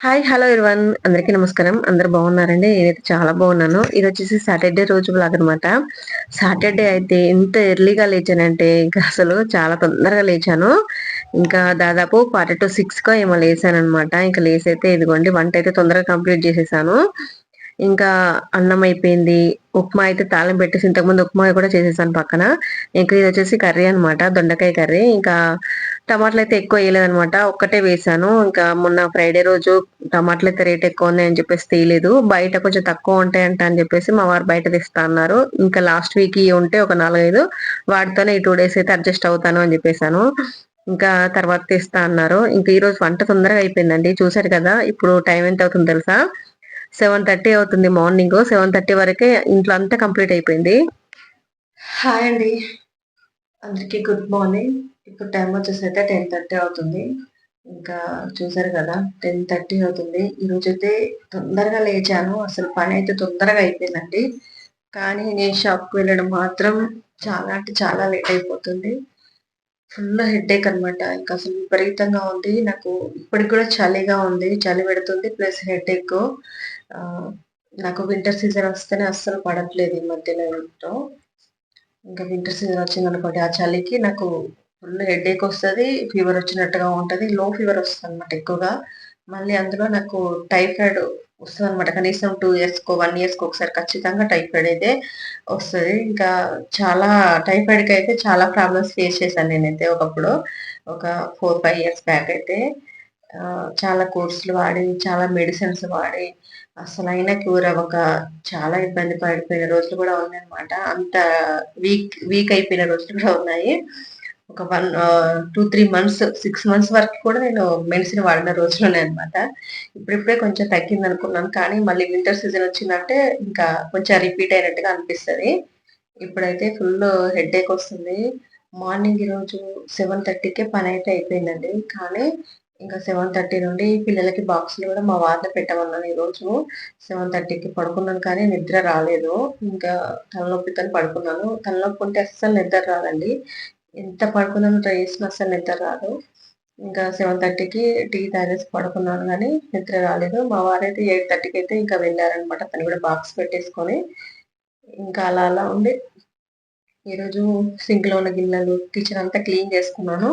Hi hello ఇర్వన్ అందరికీ నమస్కారం. అందరు బాగున్నారండి? నేనైతే చాలా బాగున్నాను. ఇది వచ్చేసి సాటర్డే రోజు బ్లాగ్ అనమాట సాటర్డే అయితే ఎంత ఎర్లీగా లేచానంటే ఇంకా అసలు చాలా తొందరగా లేచాను. ఇంకా దాదాపు ఫార్టీ టు సిక్స్గా ఏమో లేసాను అనమాట ఇంకా లేసైతే ఇదిగోండి వంట అయితే తొందరగా కంప్లీట్ చేసేసాను. ఇంకా అన్నం అయిపోయింది. ఉప్మా అయితే తాళం పెట్టేసి ఇంతకుముందు ఉప్మా కూడా చేసేసాను పక్కన. ఇంకా ఇది వచ్చేసి కర్రీ అనమాట దొండకాయ కర్రీ. ఇంకా టమాటాలు అయితే ఎక్కువ వేయలేదనమాట ఒక్కటే వేసాను. ఇంకా మొన్న ఫ్రైడే రోజు టమాటాలు అయితే రేట్ ఎక్కువ ఉంది అని చెప్పేసి తీయలేదు బయట కొంచెం తక్కువ ఉంటాయంట అని చెప్పేసి మా వారు బయట తెస్తా అన్నారు. ఇంకా లాస్ట్ వీక్ ఉంటే ఒక నాలుగైదు వాటితోనే ఈ టూ డేస్ అయితే అడ్జస్ట్ అవుతాను అని చెప్పేసాను. ఇంకా తర్వాత తీస్తా అన్నారు. ఇంకా ఈ రోజు వంట తొందరగా అయిపోయిందండి. చూసారు కదా ఇప్పుడు టైం ఎంత అవుతుంది తెలుసా? సెవెన్ థర్టీ అవుతుంది మార్నింగ్. సెవెన్ థర్టీ వరకే ఇంట్లో అంతా కంప్లీట్ అయిపోయింది. హాయ్ అండి. అందరికీ గుడ్ మార్నింగ్. ఇప్పుడు టైం వచ్చేసి అయితే టెన్ థర్టీ అవుతుంది. ఇంకా చూసారు కదా టెన్ థర్టీ అవుతుంది. ఈరోజు అయితే తొందరగా లేచాను. అసలు పని అయితే తొందరగా అయిపోయిందండి. కానీ నేను షాప్కి వెళ్ళడం మాత్రం చాలా అంటే చాలా లేట్ అయిపోతుంది. ఫుల్ హెడేక్ అనమాట ఇంకా అసలు విపరీతంగా ఉంది. నాకు ఇప్పటికి కూడా చలిగా ఉంది. చలి పెడుతుంది ప్లస్ హెడేక్. నాకు వింటర్ సీజన్ వస్తేనే అస్సలు పడట్లేదు ఈ మధ్యలో ఇంకా వింటర్ సీజన్ వచ్చింది అనుకోండి ఆ చలికి నాకు ఫుల్ హెడేక్ వస్తుంది ఫీవర్ వచ్చినట్టుగా ఉంటుంది లో ఫీవర్ వస్తుంది అనమాట ఎక్కువగా. మళ్ళీ అందులో నాకు టైఫాయిడ్ వస్తుంది అనమాట కనీసం టూ ఇయర్స్కో వన్ ఇయర్స్కి ఒకసారి ఖచ్చితంగా టైఫాయిడ్ అయితే వస్తుంది. ఇంకా చాలా టైఫాయిడ్కి అయితే చాలా ప్రాబ్లమ్స్ ఫేస్ చేశాను నేనైతే ఒకప్పుడు. ఒక ఫోర్ ఫైవ్ ఇయర్స్ బ్యాక్ అయితే. చాలా కోర్సులు వాడి చాలా మెడిసిన్స్ వాడి అసలైన క్యూర్ అవ్వక చాలా ఇబ్బంది పడిపోయిన రోజులు కూడా ఉన్నాయన్నమాట. అంత వీక్ వీక్ అయిపోయిన రోజులు కూడా ఉన్నాయి. ఒక one two three months six months వరకు కూడా నేను మెడిసిన్ వాడిన రోజులు ఉన్నాయన్నమాట ఇప్పుడిప్పుడే కొంచెం తగ్గింది అనుకున్నాను కానీ మళ్ళీ వింటర్ సీజన్ వచ్చిందంటే ఇంకా కొంచెం రిపీట్ అయినట్టుగా అనిపిస్తుంది. ఇప్పుడైతే ఫుల్ హెడ్ వస్తుంది. మార్నింగ్ ఈరోజు సెవెన్ థర్టీకే పని అయితే అయిపోయిందండి. కానీ ఇంకా సెవెన్ థర్టీ నుండి పిల్లలకి బాక్సులు కూడా మా వారిని పెట్టమన్నాను ఈరోజు సెవెన్ థర్టీకి పడుకున్నాను కానీ నిద్ర రాలేదు. ఇంకా తలనొప్పితో పడుకున్నాను. తలనొప్పి ఉంటే అస్సలు నిద్ర రాదండి. ఎంత పడుకున్నాను ట్రై చేసినా అస్సలు నిద్ర రాదు. ఇంకా సెవెన్ థర్టీకి టీ తాగేసి పడుకున్నాను కానీ నిద్ర రాలేదు. మా వారైతే ఎయిట్ థర్టీకి అయితే ఇంకా వెళ్ళారనమాట తను కూడా బాక్స్ పెట్టేసుకొని ఇంకా అలా అలా ఉండి ఈరోజు సింక్లో ఉన్న గిన్నెలు కిచెన్ అంతా క్లీన్ చేసుకున్నాను.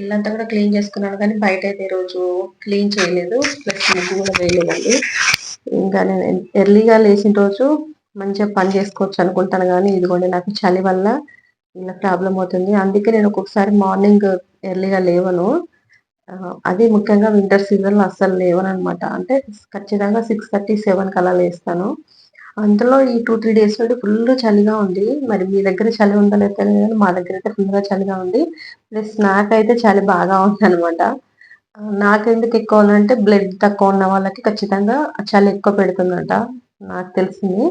ఇల్లంతా కూడా క్లీన్ చేసుకున్నాను. కానీ బయట అయితే ఈరోజు క్లీన్ చేయలేదు. ప్లస్ ముగ్గు కూడా వేయలేదండి. ఇంకా నేను ఎర్లీగా లేచిన రోజు మంచిగా పని చేసుకోవచ్చు అనుకుంటాను. కానీ ఇదిగోండి నాకు చలి వల్ల ఇలా ప్రాబ్లం అవుతుంది. అందుకే నేను ఒక్కొక్కసారి మార్నింగ్ ఎర్లీగా లేవను. అది ముఖ్యంగా వింటర్ సీజన్లో అస్సలు లేవను అనమాట అంటే ఖచ్చితంగా సిక్స్ థర్టీ సెవెన్కి అలా లేస్తాను. అందులో ఈ టూ త్రీ డేస్ నుండి ఫుల్ చలిగా ఉంది. మరి మీ దగ్గర చలి ఉందో లేదా తెలియదు మా దగ్గర అయితే ఫుల్గా చలిగా ఉంది. ప్లస్ నాకైతే చలి బాగా ఉంది అనమాట నాకు ఎందుకు ఎక్కువ ఉందంటే బ్లడ్ తక్కువ ఉన్న వాళ్ళకి ఖచ్చితంగా చలి ఎక్కువ పెడుతుందంట. నాకు తెలిసింది.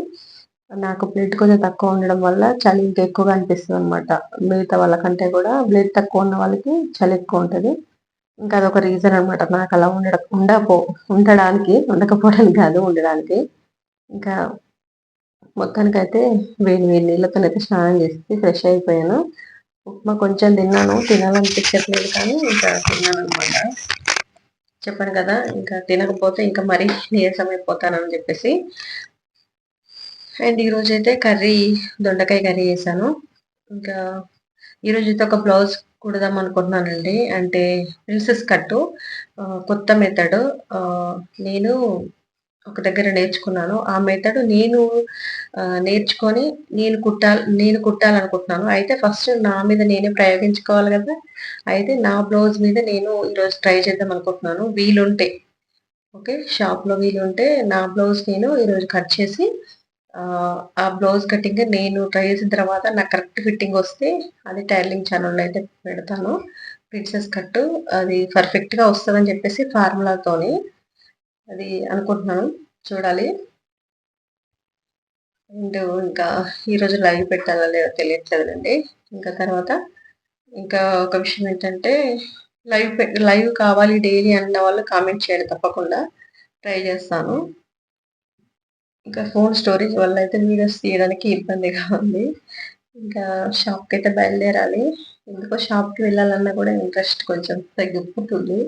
నాకు బ్లడ్ కొంచెం తక్కువ ఉండడం వల్ల చలి ఇంకా ఎక్కువగా అనిపిస్తుంది అనమాట మిగతా వాళ్ళకంటే కూడా బ్లడ్ తక్కువ ఉన్న వాళ్ళకి చలి ఎక్కువ ఉంటుంది. ఇంకా అదొక రీజన్ అనమాట నాకు అలా ఉండడం ఉండపో ఉండడానికి ఉండకపోవడానికి కాదు ఉండడానికి. ఇంకా మొత్తానికైతే వేడి వేడి నీళ్ళతోనైతే స్నానం చేసి ఫ్రెష్ అయిపోయాను. ఉప్మా కొంచెం తిన్నాను. తినాలనిపించట్లేదు కానీ ఇంకా తిన్నాను అనమాట చెప్పాను కదా ఇంకా తినకపోతే ఇంకా మరీ నీరసం అయిపోతానని చెప్పేసి. అండ్ ఈరోజు అయితే కర్రీ దొండకాయ కర్రీ చేశాను. ఇంకా ఈరోజు అయితే ఒక బ్లౌజ్ కుడదాం అనుకుంటున్నానండి. అంటే ప్రిన్సెస్ కట్టు కొత్త మెథడ్. నేను ఒక దగ్గర నేర్చుకున్నాను. ఆ మెథడ్ నేను నేర్చుకొని నేను కుట్టాలి నేను కుట్టాలనుకుంటున్నాను. అయితే ఫస్ట్ నా మీద నేనే ప్రయోగించుకోవాలి కదా. అయితే నా బ్లౌజ్ మీద నేను ఈరోజు ట్రై చేద్దాం అనుకుంటున్నాను. వీలుంటే ఓకే? షాప్లో వీలుంటే నా బ్లౌజ్ నేను ఈరోజు కట్ చేసి ఆ బ్లౌజ్ కటింగ్ నేను ట్రై చేసిన తర్వాత నాకు కరెక్ట్ ఫిట్టింగ్ వస్తే అది టైలింగ్ ఛానల్లో అయితే పెడతాను. ప్రిన్సెస్ కట్ అది పర్ఫెక్ట్గా వస్తుందని చెప్పేసి ఫార్ములాతోని అది అనుకుంటున్నాను. చూడాలి. అండ్ ఇంకా ఈరోజు లైవ్ పెట్టాలా లేదో తెలియట్లేదండి ఇంకా తర్వాత ఇంకా ఒక విషయం ఏంటంటే లైవ్ లైవ్ కావాలి డైలీ అన్న వాళ్ళు కామెంట్ చేయండి తప్పకుండా. ట్రై చేస్తాను. ఇంకా ఫోన్ స్టోరేజ్ వల్ల అయితే వీడియోస్ తీయడానికి ఇబ్బందిగా ఉంది. ఇంకా షాప్కి అయితే బయలుదేరాలి. ఎందుకో షాప్కి వెళ్ళాలన్నా కూడా ఇంట్రెస్ట్ కొంచెం తగ్గిపోతుంది.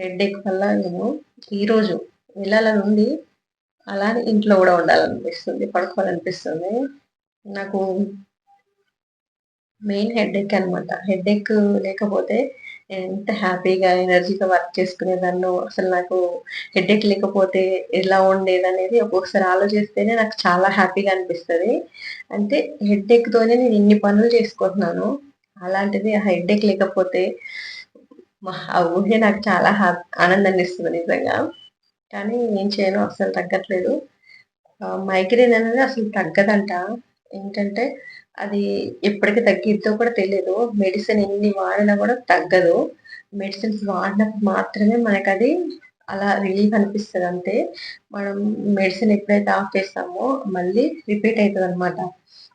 హెడ్ ఎక్ వల్ల ఏమో. ఈరోజు వెళ్ళాలని ఉంది అలానే ఇంట్లో కూడా ఉండాలనిపిస్తుంది పడుకోవాలనిపిస్తుంది. నాకు మెయిన్ హెడ్ఏక్ అనమాట హెడ్ఏక్ లేకపోతే ఎంత హ్యాపీగా ఎనర్జీగా వర్క్ చేసుకునేదాన్ని అసలు నాకు హెడ్ఏక్ లేకపోతే ఎలా ఉండేది అనేది ఒక్కొక్కసారి ఆలోచిస్తేనే నాకు చాలా హ్యాపీగా అనిపిస్తుంది. అంటే హెడ్ఏక్తోనే నేను ఇన్ని పనులు చేసుకుంటున్నాను. అలాంటిది ఆ హెడేక్ లేకపోతే ఆ ఊహే నాకు చాలా హ్యాపీ ఆనందాన్ని ఇస్తుంది నిజంగా. కానీ ఏం చేయను అసలు తగ్గట్లేదు. మైగ్రేన్ అనేది అసలు తగ్గదంట. ఏంటంటే అది ఎప్పటికి తగ్గిద్దో కూడా తెలియదు మెడిసిన్ ఎన్ని వాడినా కూడా తగ్గదు. మెడిసిన్స్ వాడినప్పుడు మాత్రమే మనకు అది అలా రిలీఫ్ అనిపిస్తుంది అంతే. మనం మెడిసిన్ ఎప్పుడైతే ఆఫ్ చేస్తామో మళ్ళీ రిపీట్ అవుతుంది అనమాట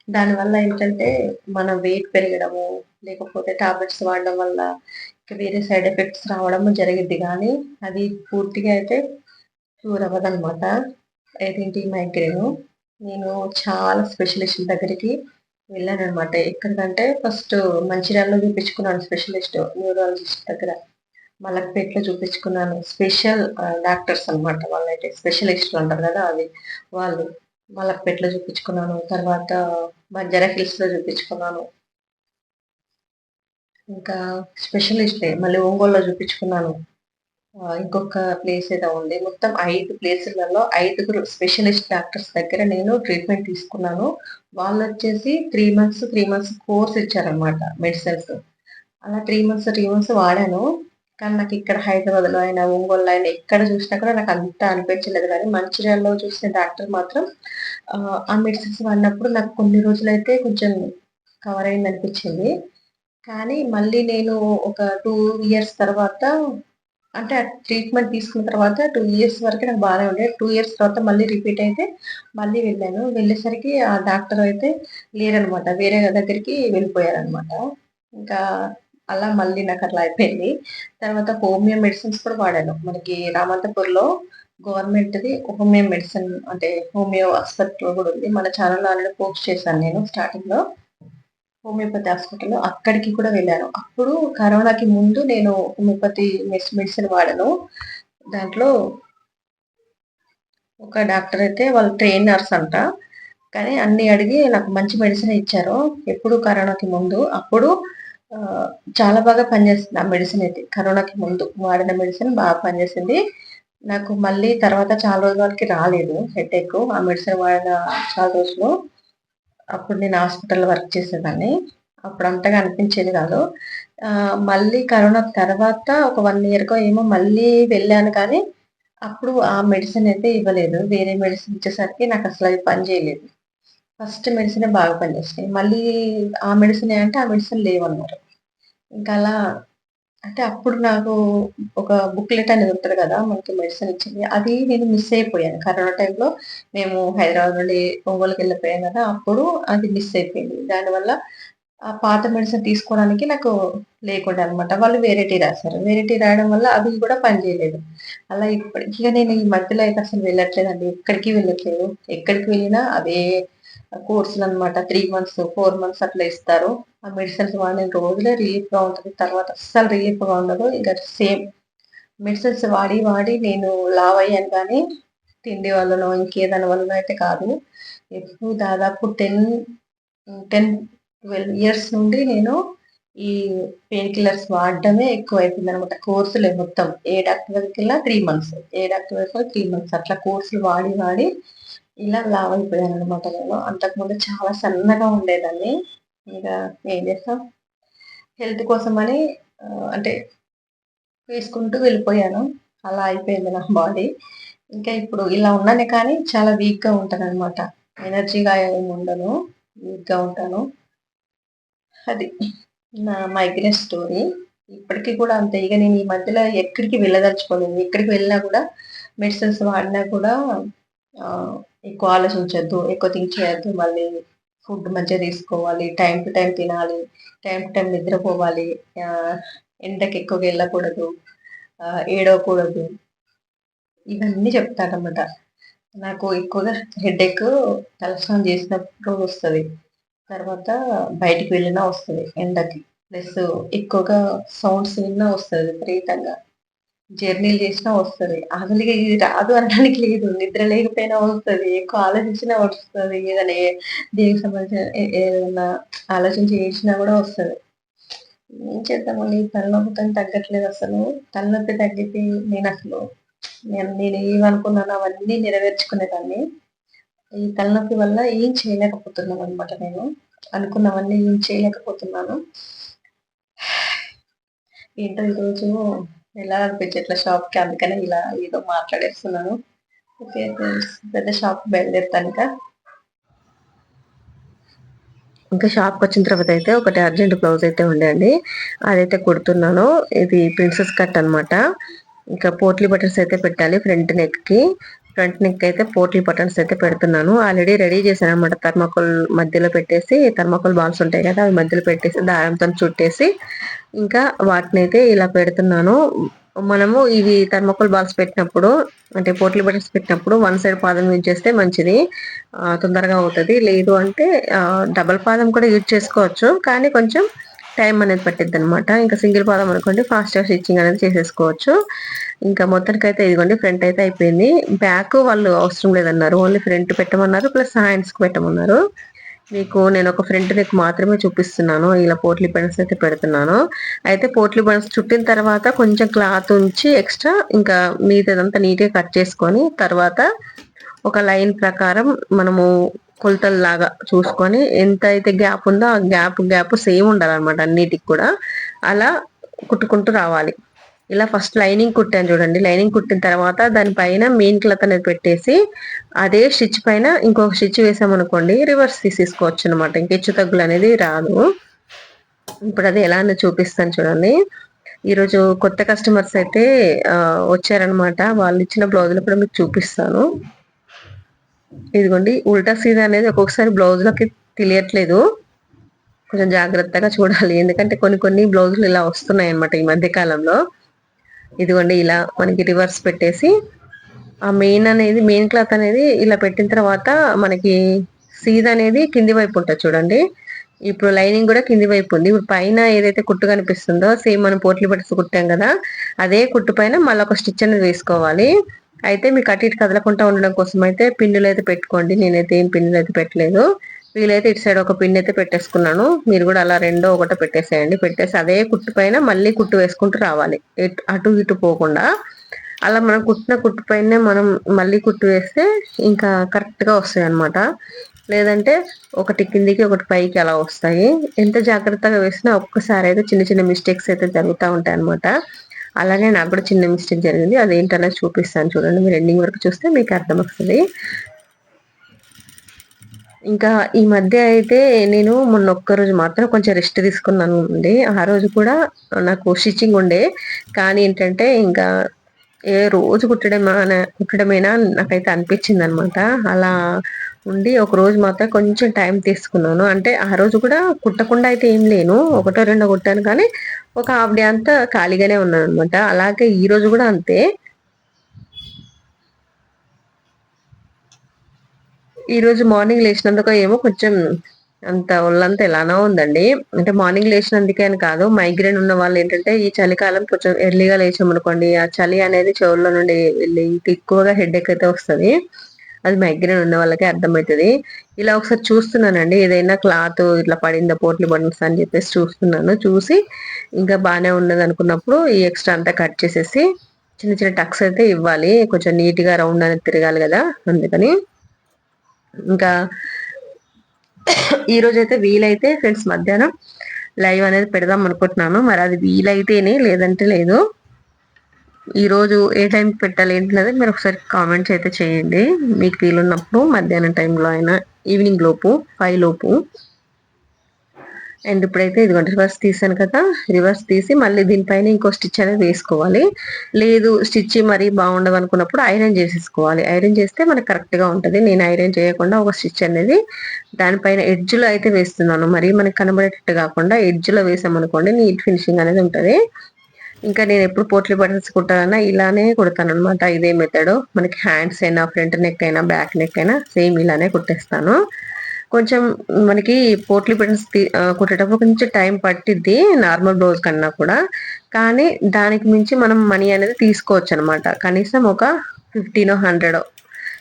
దానివల్ల ఏంటంటే మన వెయిట్ పెరగడము లేకపోతే టాబ్లెట్స్ వాడడం వల్ల వేరే సైడ్ ఎఫెక్ట్స్ రావడం జరిగింది కానీ అది పూర్తిగా అయితే క్యూర్ అవ్వదనమాట ఏదేంటి మైగ్రేన్ నేను చాలా స్పెషలిస్ట్ దగ్గరికి వెళ్ళాను అనమాట ఎక్కడికంటే ఫస్ట్ మంచిర్యాలలో చూపించుకున్నాను స్పెషలిస్ట్ న్యూరాలజిస్ట్ దగ్గర. మలక్పేటలో చూపించుకున్నాను. స్పెషల్ డాక్టర్స్ అనమాట వాళ్ళైతే స్పెషలిస్టులు అంటారు కదా అది వాళ్ళు మలక్పేటలో చూపించుకున్నాను. తర్వాత బంజారా హిల్స్లో చూపించుకున్నాను. ఇంకా స్పెషలిస్టే మళ్ళీ ఒంగోలులో చూపించుకున్నాను. ఇంకొక ప్లేస్ ఏదో ఉంది. మొత్తం ఐదు ప్లేసులలో ఐదుగురు స్పెషలిస్ట్ డాక్టర్స్ దగ్గర నేను ట్రీట్మెంట్ తీసుకున్నాను. వాళ్ళు వచ్చేసి three months three months course ఇచ్చారనమాట మెడిసిన్స్ అలా త్రీ మంత్స్ త్రీ మంత్స్ వాడాను. కానీ నాకు ఇక్కడ హైదరాబాద్లో అయినా ఒంగోలులో అయినా ఎక్కడ చూసినా కూడా నాకు అంత అనిపించలేదు. కానీ మంచిర్యాలలో చూసిన డాక్టర్ మాత్రం ఆ మెడిసిన్స్ వాడినప్పుడు నాకు కొన్ని రోజులైతే కొంచెం కవర్ అయింది అనిపించింది కానీ మళ్ళీ నేను ఒక టూ ఇయర్స్ తర్వాత అంటే ట్రీట్మెంట్ తీసుకున్న తర్వాత టూ ఇయర్స్ వరకు నాకు బాగానే ఉండేది టూ ఇయర్స్ తర్వాత మళ్ళీ రిపీట్ అయితే మళ్ళీ వెళ్ళాను. వెళ్ళేసరికి ఆ డాక్టర్ అయితే లేరనమాట. వేరే దగ్గరికి వెళ్ళిపోయారనమాట. ఇంకా అలా మళ్ళీ నాకు అట్లా అయిపోయింది. తర్వాత హోమియో మెడిసిన్స్ కూడా వాడాను. మనకి రామంతపూర్లో గవర్నమెంట్ది హోమియో మెడిసిన్ అంటే హోమియో ఆసుపత్రిలో కూడా ఉంది. మన ఛానల్ ఆల్రెడీ పోస్ట్ చేశాను నేను స్టార్టింగ్లో. హోమియోపతి హాస్పిటల్ అక్కడికి కూడా వెళ్ళాను. అప్పుడు కరోనాకి ముందు నేను హోమియోపతి మెడిసిన్ వాడను. దాంట్లో ఒక డాక్టర్ అయితే వాళ్ళు ట్రైనర్స్ అంట. కానీ అన్ని అడిగి నాకు మంచి మెడిసిన్ ఇచ్చారు. ఎప్పుడు కరోనాకి ముందు. అప్పుడు చాలా బాగా పనిచేస్తుంది ఆ మెడిసిన్ అయితే. కరోనాకి ముందు వాడిన మెడిసిన్ బాగా పనిచేసింది. నాకు మళ్ళీ తర్వాత చాలా రోజుల వరకు రాలేదు హెడ్ ఎక్ ఆ మెడిసిన్ వాడిన చాలా రోజులు. అప్పుడు నేను హాస్పిటల్లో వర్క్ చేసేదాన్ని. అప్పుడు అంతగా అనిపించేది కాదు. మళ్ళీ కరోనా తర్వాత ఒక వన్ ఇయర్కో ఏమో మళ్ళీ వెళ్ళాను కానీ అప్పుడు ఆ మెడిసిన్ అయితే ఇవ్వలేదు. వేరే మెడిసిన్ ఇచ్చేసరికి నాకు అసలు అది పని చేయలేదు. ఫస్ట్ మెడిసిన్ బాగా పనిచేసినాయి. మళ్ళీ ఆ మెడిసిన్ అంటే ఆ మెడిసిన్ లేవన్నారు. ఇంకా అలా అంటే అప్పుడు నాకు ఒక బుక్లెట్ అనేది ఉంటుంది కదా మనకి మెడిసిన్ ఇచ్చింది. అది నేను మిస్ అయిపోయాను. కరోనా టైంలో మేము హైదరాబాద్ నుండి ఒంగోలుకి వెళ్ళిపోయాం కదా అప్పుడు అది మిస్ అయిపోయింది. దానివల్ల ఆ పాత మెడిసిన్ తీసుకోవడానికి నాకు లేకుండా అనమాట వాళ్ళు వేరేటి రాశారు. వేరేటి రాయడం వల్ల అవి కూడా పనిచేయలేదు అలా ఇప్పటికీ నేను ఈ మధ్యలో అయితే అసలు వెళ్ళట్లేదండి. ఎక్కడికి వెళ్ళట్లేదు. ఎక్కడికి వెళ్ళినా అదే కోర్సులు అనమాట త్రీ మంత్స్ ఫోర్ మంత్స్ అట్లా ఇస్తారు. ఆ మెడిసిన్స్ వాడిన రోజులే రిలీఫ్గా ఉంటుంది. తర్వాత అస్సలు రిలీఫ్గా ఉండదు. ఇంకా సేమ్ మెడిసిన్స్ వాడి వాడి నేను లావ్ అయ్యాను కానీ తిండి వల్లనో ఇంకేదాని వల్లనో అయితే కాదు. ఎప్పుడు దాదాపు టెన్ టెన్ ట్వెల్వ్ ఇయర్స్ నుండి నేను ఈ పెయిన్ కిల్లర్స్ వాడడమే ఎక్కువ అయిపోయింది అనమాట కోర్సులే మొత్తం. ఏ డాక్టర్ దగ్గరికెళ్ళా త్రీ మంత్స్ ఏ డాక్టర్ దగ్గర త్రీ మంత్స్ అట్లా కోర్సులు వాడి వాడి ఇలా లావ్ అయిపోయాను అనమాట నేను. అంతకుముందు చాలా సన్నగా ఉండేదాన్ని. ఇంకా ఏం చేస్తాం? హెల్త్ కోసమని అంటే వేసుకుంటూ వెళ్ళిపోయాను. అలా అయిపోయింది నా బాడీ. ఇంకా ఇప్పుడు ఇలా ఉన్నానే కానీ చాలా వీక్గా ఉంటాను అనమాట ఎనర్జీగా ఏమి ఉండను. వీక్గా ఉంటాను. అది నా మైగ్రేన్ స్టోరీ. ఇప్పటికీ కూడా అంతే. ఇక నేను ఈ మధ్యలో ఎక్కడికి వెళ్ళదలుచుకోలేదు. ఎక్కడికి వెళ్ళినా కూడా మెడిసిన్స్ వాడినా కూడా ఎక్కువ ఆలోచించద్దు. ఎక్కువ థింక్ చేయొద్దు మళ్ళీ. ఫుడ్ మంచిగా తీసుకోవాలి టైం టు టైం తినాలి టైం టు టైం నిద్రపోవాలి ఎండకి ఎక్కువగా వెళ్ళకూడదు ఏడవకూడదు. ఇవన్నీ చెప్తారన్నమాట నాకు ఎక్కువగా హెడేక్ తలస్నానం చేసినప్పుడు వస్తుంది. తర్వాత బయటికి వెళ్ళినా వస్తుంది ఎండకి. ప్లస్ ఎక్కువగా సౌండ్స్ విన్నా వస్తుంది విపరీతంగా. జర్నీలు చేసినా వస్తుంది. అసలు ఇది రాదు అనడానికి లేదు. నిద్ర లేకపోయినా వస్తుంది. ఎక్కువ ఆలోచించినా వస్తుంది. ఏదైనా దేనికి సంబంధించిన ఏదైనా ఆలోచన చేసినా కూడా వస్తుంది. ఏం చేద్దామండి తలనొప్పితో తగ్గట్లేదు అసలు. తలనొప్పి తగ్గితే నేను అసలు నేను నేను ఏమనుకున్నాను అవన్నీ నెరవేర్చుకునేదాన్ని. ఈ తలనొప్పి వల్ల ఏం చేయలేకపోతున్నాను అనమాట నేను. అనుకున్నవన్నీ ఏం చేయలేకపోతున్నాను. ఏంటో ఈరోజు ఎలా అనిపించట్ల షాప్కి అందుకనే ఇలా ఏదో మాట్లాడేస్తున్నాను. ఓకే పెద్ద షాప్ బయలుదేరుతాను ఇంకా ఇంకా షాప్కి వచ్చిన తర్వాత అయితే ఒకటి అర్జెంట్ బ్లౌజ్ అయితే ఉండేయండి అదైతే కుడుతున్నాను. ఇది ప్రిన్సెస్ కట్ అనమాట ఇంకా పోట్లీ బటన్స్ అయితే పెట్టాలి ఫ్రంట్ నెక్కి ఫ్రంట్ నెక్ అయితే పోట్లీ బటన్స్ అయితే పెడుతున్నాను. ఆల్రెడీ రెడీ చేశాను అనమాట థర్మాకోల్ మధ్యలో పెట్టేసి. థర్మాకోల్ బాల్స్ ఉంటాయి కదా అవి మధ్యలో పెట్టేసి దారంతో చుట్టేసి ఇంకా వాటిని అయితే ఇలా పెడుతున్నాను. మనము ఇవి థర్మాకోల్ బాల్స్ పెట్టినప్పుడు అంటే పోట్లీ బటన్స్ పెట్టినప్పుడు వన్ సైడ్ పాదం యూజ్ చేస్తే మంచిది. తొందరగా అవుతుంది. లేదు అంటే డబల్ పాదం కూడా యూజ్ చేసుకోవచ్చు. కానీ కొంచెం టైం అనేది పట్టిద్ది అనమాట ఇంకా సింగిల్ పాదం అనుకోండి ఫాస్ట్గా స్టిచ్చింగ్ అనేది చేసేసుకోవచ్చు. ఇంకా మొత్తానికి అయితే ఇదిగోండి ఫ్రంట్ అయితే అయిపోయింది. బ్యాక్ వాళ్ళు అవసరం లేదన్నారు. ఓన్లీ ఫ్రంట్ పెట్టమన్నారు ప్లస్ హ్యాండ్స్కి పెట్టమన్నారు. మీకు నేను ఒక ఫ్రంట్ నెక్ మాత్రమే చూపిస్తున్నాను. ఇలా పోట్లీ పెన్స్ అయితే పెడుతున్నాను. అయితే పోట్లీ పెన్స్ చుట్టిన తర్వాత కొంచెం క్లాత్ ఉంచి ఎక్స్ట్రా ఇంకా మిగతాదంతా నీట్గా కట్ చేసుకొని తర్వాత ఒక లైన్ ప్రకారం మనము కొలతల్లాగా చూసుకొని ఎంత అయితే గ్యాప్ ఉందో ఆ గ్యాప్ గ్యాప్ సేమ్ ఉండాలన్నమాట అన్నిటికి కూడా. అలా కుట్టుకుంటూ రావాలి. ఇలా ఫస్ట్ లైనింగ్ కుట్టాను చూడండి. లైనింగ్ కుట్టిన తర్వాత దానిపైన మెయిన్ క్లాత్ అనేది పెట్టేసి అదే స్టిచ్ పైన ఇంకొక స్టిచ్ వేసామనుకోండి రివర్స్ తీసేసుకోవచ్చు అనమాట ఇంకెచ్చు తగ్గులు అనేది రాదు. ఇప్పుడు అది ఎలా చూపిస్తాను చూడండి. ఈరోజు కొత్త కస్టమర్స్ అయితే వచ్చారనమాట వాళ్ళు ఇచ్చిన బ్లౌజులు కూడా మీకు చూపిస్తాను. ఇదిగోండి ఉల్టా సీదా అనేది ఒక్కొక్కసారి బ్లౌజ్లోకి తెలియట్లేదు. కొంచెం జాగ్రత్తగా చూడాలి. ఎందుకంటే కొన్ని కొన్ని బ్లౌజులు ఇలా వస్తున్నాయి అనమాట ఈ మధ్య కాలంలో. ఇదిగోండి ఇలా మనకి రివర్స్ పెట్టేసి ఆ మెయిన్ అనేది మెయిన్ క్లాత్ అనేది ఇలా పెట్టిన తర్వాత మనకి సీజ్ అనేది కింది వైపు ఉంటుంది చూడండి. ఇప్పుడు లైనింగ్ కూడా కింది వైపు ఉంది. ఇప్పుడు పైన ఏదైతే కుట్టు కనిపిస్తుందో సేమ్ మనం పోట్లు పెట్టి కుట్టాం కదా అదే కుట్టు పైన మళ్ళీ ఒక స్టిచ్ అనేది వేసుకోవాలి. అయితే మీకు అటు ఇటు కదలకుండా ఉండడం కోసం అయితే పిన్నులు అయితే పెట్టుకోండి. నేనైతే ఏం పిన్నులు అయితే పెట్టలేదు. వీలైతే ఇటు సైడ్ ఒక పిన్ అయితే పెట్టేసుకున్నాను. మీరు కూడా అలా రెండో ఒకటో పెట్టేసేయండి. పెట్టేసి అదే కుట్టు పైన మళ్ళీ కుట్టు వేసుకుంటూ రావాలి. అటు ఇటు పోకుండా. అలా మనం కుట్టిన కుట్టు పైన మనం మళ్ళీ కుట్టు వేస్తే ఇంకా కరెక్ట్గా వస్తాయి అనమాట లేదంటే ఒకటి కిందికి ఒకటి పైకి అలా వస్తాయి. ఎంత జాగ్రత్తగా వేసినా ఒక్కసారి అయితే చిన్న చిన్న మిస్టేక్స్ అయితే జరుగుతూ ఉంటాయి అనమాట అలాగే నాకు కూడా చిన్న మిస్టేక్ జరిగింది. అదేంటనేది చూపిస్తాను చూడండి. మీరు ఎండింగ్ వరకు చూస్తే మీకు అర్థమవుతుంది. ఇంకా ఈ మధ్య అయితే నేను మొన్న ఒక్కరోజు మాత్రం కొంచెం రెస్ట్ తీసుకున్నాను అండి. ఆ రోజు కూడా నాకు స్టిచ్చింగ్ ఉండే. కానీ ఏంటంటే ఇంకా ఏ రోజు కుట్టడమా కుట్టడమేనా నాకైతే అనిపించింది అనమాట అలా ఉండి ఒక రోజు మాత్రం కొంచెం టైం తీసుకున్నాను. అంటే ఆ రోజు కూడా కుట్టకుండా అయితే ఏం లేను. ఒకటో రెండో కుట్టాను కానీ ఒక హాఫ్ డే అంతా ఖాళీగానే ఉన్నాను అనమాట అలాగే ఈ రోజు కూడా అంతే. ఈ రోజు మార్నింగ్ లేచినందుకు ఏమో కొంచెం అంత ఒళ్ళంతా ఎలానో ఉందండి. అంటే మార్నింగ్ లేచినందుకే అని కాదు మైగ్రేన్ ఉన్న వాళ్ళు ఏంటంటే ఈ చలికాలం కొంచెం ఎర్లీగా లేచామనుకోండి ఆ చలి అనేది చెవుల్లో నుండి వెళ్ళి ఎక్కువగా హెడ్ ఎక్ అయితే వస్తుంది. అది మైగ్రేన్ ఉన్న వాళ్ళకి అర్థమవుతుంది. ఇలా ఒకసారి చూస్తున్నానండి. ఏదైనా క్లాత్ ఇట్లా పడిందా పోట్లు బటన్స్ అని చెప్పేసి చూస్తున్నాను. చూసి ఇంకా బాగానే ఉన్నది అనుకున్నప్పుడు ఈ ఎక్స్ట్రా అంతా కట్ చేసేసి చిన్న చిన్న టక్స్ అయితే ఇవ్వాలి. కొంచెం నీట్గా రౌండ్ అనేది తిరగాలి కదా అందుకని. ఇంకా ఈరోజు అయితే వీలైతే ఫ్రెండ్స్ మధ్యాహ్నం లైవ్ అనేది పెడదాం అనుకుంటున్నాను. మరి అది వీలైతేనే లేదంటే లేదు. ఈరోజు ఏ టైం పెట్టాలి ఏంటనేది మీరు ఒకసారి కామెంట్స్ అయితే చేయండి. మీకు వీలున్నప్పుడు మధ్యాహ్నం టైంలో అయినా ఈవినింగ్ లోపు ఫైవ్ లోపు. అండ్ ఇప్పుడైతే ఇదిగోండి రివర్స్ తీసాను కదా. రివర్స్ తీసి మళ్ళీ దీనిపైన ఇంకో స్టిచ్ అనేది వేసుకోవాలి. లేదు స్టిచ్ మరీ బాగుండదు అనుకున్నప్పుడు ఐరన్ చేసేసుకోవాలి. ఐరన్ చేస్తే మనకు కరెక్ట్గా ఉంటుంది. నేను ఐరన్ చేయకుండా ఒక స్టిచ్ అనేది దానిపైన ఎడ్జ్లో అయితే వేస్తున్నాను. మరీ మనకి కనబడేటట్టు కాకుండా ఎడ్జ్లో వేసామనుకోండి నీట్ ఫినిషింగ్ అనేది ఉంటుంది. ఇంకా నేను ఎప్పుడు పోట్లీ బటన్స్ కుట్టాలన్నా ఇలానే కుడతాను అనమాట ఇదే మెథడ్ మనకి హ్యాండ్స్ అయినా ఫ్రంట్ నెక్ అయినా బ్యాక్ నెక్ అయినా సేమ్ ఇలానే కుట్టేస్తాను. కొంచెం మనకి పోట్లీ బటన్స్ కుట్టేటప్పుడు కొంచెం టైం పట్టిద్ది నార్మల్ బ్లౌజ్ కన్నా కూడా. కానీ దానికి మించి మనం మనీ అనేది తీసుకోవచ్చు అనమాట కనీసం ఒక ఫిఫ్టీనో హండ్రెడో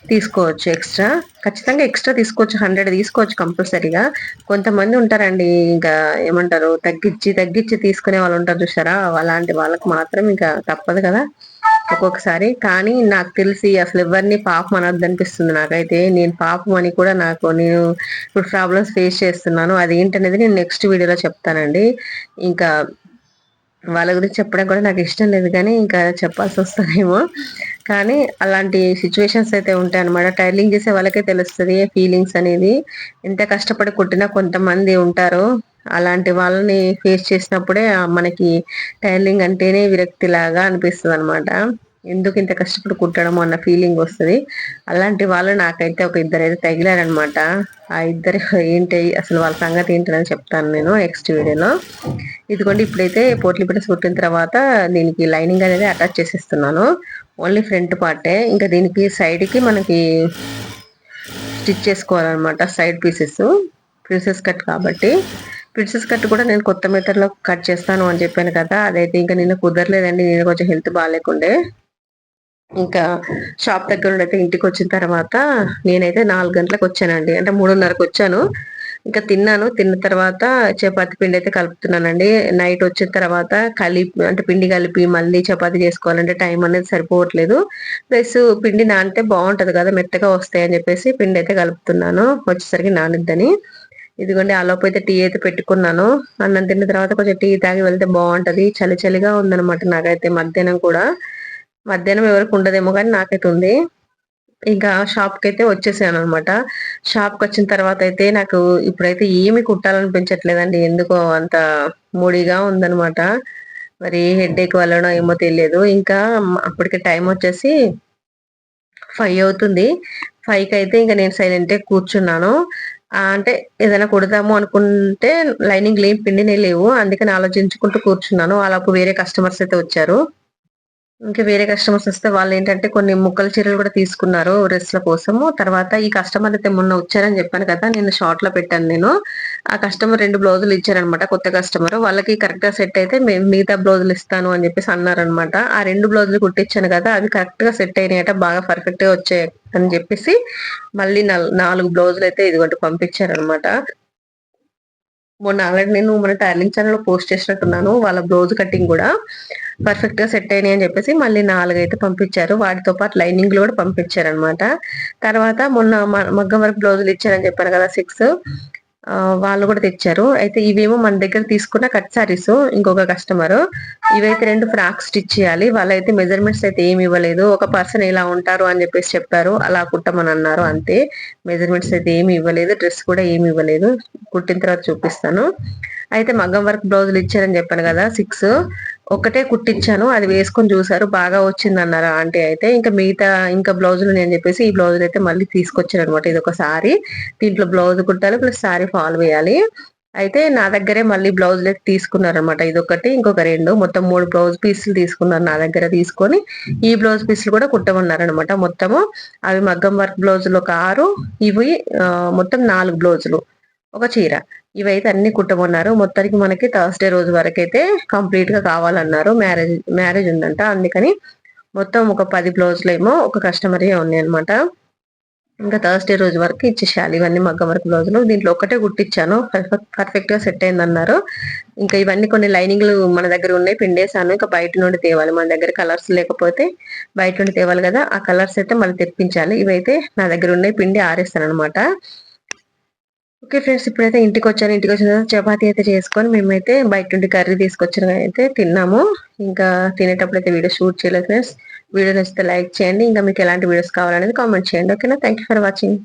తీసుకోవచ్చు ఎక్స్ట్రా ఖచ్చితంగా ఎక్స్ట్రా తీసుకోవచ్చు హండ్రెడ్ తీసుకోవచ్చు కంపల్సరీగా. కొంతమంది ఉంటారండి ఇంకా ఏమంటారు తగ్గించి తగ్గించి తీసుకునే వాళ్ళు ఉంటారు చూసారా అలాంటి వాళ్ళకి మాత్రం ఇంకా తప్పదు కదా ఒక్కొక్కసారి. కానీ నాకు తెలిసి అసలు ఎవరిని పాపం అనొద్దు అనిపిస్తుంది నాకైతే. నేను పాపం అని కూడా నాకు నేను ఇప్పుడు ప్రాబ్లమ్స్ ఫేస్ చేస్తున్నాను. అది ఏంటనేది నేను నెక్స్ట్ వీడియోలో చెప్తానండి. ఇంకా వాళ్ళ గురించి చెప్పడం కూడా నాకు ఇష్టం లేదు కానీ ఇంకా చెప్పాల్సి వస్తుందేమో. కానీ అలాంటి సిచ్యువేషన్స్ అయితే ఉంటాయి అనమాట టైలింగ్ చేసే వాళ్ళకే తెలుస్తుంది ఫీలింగ్స్ అనేది. ఎంత కష్టపడి కుట్టినా కొంతమంది ఉంటారు. అలాంటి వాళ్ళని ఫేస్ చేసినప్పుడే మనకి టైలింగ్ అంటేనే విరక్తి లాగా అనిపిస్తుంది అనమాట ఎందుకు ఇంత కష్టపడి కుట్టడం అన్న ఫీలింగ్ వస్తుంది. అలాంటి వాళ్ళు నాకైతే ఒక ఇద్దరు అయితే తగిలారనమాట ఆ ఇద్దరు ఏంటి అసలు వాళ్ళ సంగతి ఏంటని చెప్తాను నేను నెక్స్ట్ వీడియోలో ఇదిగోండి ఇప్పుడైతే పోట్లి పెట్టేసి కుట్టిన తర్వాత దీనికి లైనింగ్ అనేది అటాచ్ చేసేస్తున్నాను. ఓన్లీ ఫ్రంట్ పార్టే. ఇంకా దీనికి సైడ్కి మనకి స్టిచ్ చేసుకోవాలన్నమాట సైడ్ పీసెస్. ప్రిన్సెస్ కట్ కాబట్టి. ప్రిన్సెస్ కట్ కూడా నేను కొత్త మీటర్లో కట్ చేస్తాను అని చెప్పాను కదా అదైతే ఇంకా నిన్న కుదరలేదండి నేను కొంచెం హెల్త్ బాగాలేకుండే. ఇంకా షాప్ దగ్గర నుండి అయితే ఇంటికి వచ్చిన తర్వాత నేనైతే నాలుగు గంటలకు వచ్చానండి అంటే మూడున్నరకు వచ్చాను. ఇంకా తిన్నాను. తిన్న తర్వాత చపాతి పిండి అయితే కలుపుతున్నానండి. నైట్ వచ్చిన తర్వాత కలిపి అంటే పిండి కలిపి మళ్ళీ చపాతి చేసుకోవాలంటే టైం అనేది సరిపోవట్లేదు. ప్లస్ పిండి నానితే బాగుంటది కదా మెత్తగా వస్తాయి అని చెప్పేసి పిండి అయితే కలుపుతున్నాను. వచ్చేసరికి నానిద్దని. ఇదిగోండి ఆలోపు అయితే టీ అయితే పెట్టుకున్నాను. అన్నం తిన్న తర్వాత కొంచెం టీ తాగి వెళ్తే బాగుంటది. చలి చలిగా ఉందనమాట నాకైతే మధ్యాహ్నం కూడా. మధ్యాహ్నం ఎవరికి ఉండదేమో కానీ నాకైతే ఉంది. ఇంకా షాప్కి అయితే వచ్చేసాను అనమాట షాప్కి వచ్చిన తర్వాత అయితే నాకు ఇప్పుడైతే ఏమి కుట్టాలనిపించట్లేదండి. ఎందుకో అంత ముడిగా ఉందనమాట. మరి హెడ్ ఏక్ వల్లనో ఏమో తెలియదు. ఇంకా అప్పటికి టైం వచ్చేసి ఫైవ్ అవుతుంది. ఫైవ్కి అయితే ఇంకా నేను సైలెంట్ కూర్చున్నాను. అంటే ఏదైనా కుడదాము అనుకుంటే లైనింగ్ లేని పిండినే లేవు. అందుకని ఆలోచించుకుంటూ కూర్చున్నాను. అలాపు వేరే కస్టమర్స్ అయితే వచ్చారు. ఇంకా వేరే కస్టమర్స్ వస్తే వాళ్ళు ఏంటంటే కొన్ని ముక్కల చీరలు కూడా తీసుకున్నారు డ్రెస్ల కోసము. తర్వాత ఈ కస్టమర్ అయితే మొన్న వచ్చారని చెప్పాను కదా నేను షార్ట్లో పెట్టాను నేను. ఆ కస్టమర్ రెండు బ్లౌజులు ఇచ్చారనమాట కొత్త కస్టమర్ వాళ్ళకి కరెక్ట్గా సెట్ అయితే మేము మిగతా బ్లౌజులు ఇస్తాను అని చెప్పేసి అన్నారనమాట ఆ రెండు బ్లౌజులు కుట్టించాను కదా అవి కరెక్ట్గా సెట్ అయినాయట బాగా పర్ఫెక్ట్గా వచ్చాయి అని చెప్పేసి మళ్ళీ నాలుగు బ్లౌజులు అయితే ఇదిగోటి పంపించారనమాట మొన్న ఆల్రెడీ నేను మన టైలింగ్ ఛానల్ పోస్ట్ చేసినట్టున్నాను. వాళ్ళ బ్లౌజ్ కటింగ్ కూడా పర్ఫెక్ట్గా సెట్ అయినాయి అని చెప్పేసి మళ్ళీ నాలుగైతే పంపించారు. వాటితో పాటు లైనింగ్ కూడా పంపించారు అనమాట తర్వాత మొన్న మగ్గం వర్క్ బ్లౌజులు ఇచ్చారని చెప్పారు కదా సిక్స్. వాళ్ళు కూడా తెచ్చారు. అయితే ఇవేమో మన దగ్గర తీసుకున్న కట్ సారీస్ ఇంకొక కస్టమర్ ఇవైతే రెండు ఫ్రాక్స్ స్టిచ్ చేయాలి. వాళ్ళైతే మెజర్మెంట్స్ అయితే ఏమి ఇవ్వలేదు. ఒక పర్సన్ ఇలా ఉంటారు అని చెప్పేసి చెప్పారు. అలా కుట్టమని అన్నారు అంతే. మెజర్మెంట్స్ అయితే ఏమి ఇవ్వలేదు. డ్రెస్ కూడా ఏమి ఇవ్వలేదు. కుట్టిన తర్వాత చూపిస్తాను. అయితే మగ్గం వర్క్ బ్లౌజులు ఇచ్చారని చెప్పాను కదా సిక్స్ ఒకటే కుట్టించాను. అది వేసుకొని చూసారు బాగా వచ్చింది అన్నారు ఆంటీ అయితే. ఇంకా మిగతా ఇంకా బ్లౌజులు నేను చెప్పేసి ఈ బ్లౌజులు అయితే మళ్ళీ తీసుకొచ్చాను అనమాట ఇది ఒక సారీ. దీంట్లో బ్లౌజ్ కుట్టాలి ప్లస్ సారీ ఫాల్ వేయాలి. అయితే నా దగ్గరే మళ్ళీ బ్లౌజులు అయితే తీసుకున్నారనమాట ఇది ఒకటి ఇంకొక రెండు. మొత్తం మూడు బ్లౌజ్ పీసులు తీసుకున్నారు నా దగ్గర తీసుకొని. ఈ బ్లౌజ్ పీసులు కూడా కుట్టమన్నారనమాట మొత్తము. అవి మగ్గం వర్క్ బ్లౌజులు ఒక ఆరు ఇవి మొత్తం నాలుగు బ్లౌజులు. ఒక చీర. ఇవైతే అన్ని కుట్టమన్నారు. మొత్తానికి మనకి థర్స్డే రోజు వరకు అయితే కంప్లీట్గా కావాలన్నారు. మ్యారేజ్ మ్యారేజ్ ఉందంట. అందుకని మొత్తం ఒక పది బ్లౌజులు ఏమో ఒక కస్టమరే ఉన్నాయి అనమాట ఇంకా థర్స్డే రోజు వరకు ఇచ్చేసేయాలి. ఇవన్నీ మగ్గం వరకు బ్లౌజులు దీంట్లో ఒకటే కుట్టించాను పర్ఫెక్ట్గా సెట్ అయిందన్నారు. ఇంకా ఇవన్నీ కొన్ని లైనింగ్లు మన దగ్గర ఉన్నాయి. పిండేసాను ఇంకా బయట నుండి తేవాలి. మన దగ్గర కలర్స్ లేకపోతే బయట నుండి తేవాలి కదా. ఆ కలర్స్ అయితే మళ్ళీ తెప్పించాలి. ఇవైతే నా దగ్గర ఉన్నాయి. పిండి ఆరేస్తాను అనమాట ఓకే ఫ్రెండ్స్ ఇప్పుడైతే ఇంటికి వచ్చాను ఇంటికి వచ్చిన తర్వాత చపాతీ అయితే చేసుకొని మేమైతే బయట నుండి కర్రీ తీసుకొచ్చిన అయితే తిన్నాము. ఇంకా తినేటప్పుడు అయితే వీడియో షూట్ చేయలేదు ఫ్రెండ్స్. వీడియో నచ్చితే లైక్ చేయండి. ఇంకా మీకు ఎలాంటి వీడియోస్ కావాలనేది కామెంట్ చేయండి. ఓకేనా? Thank for watching.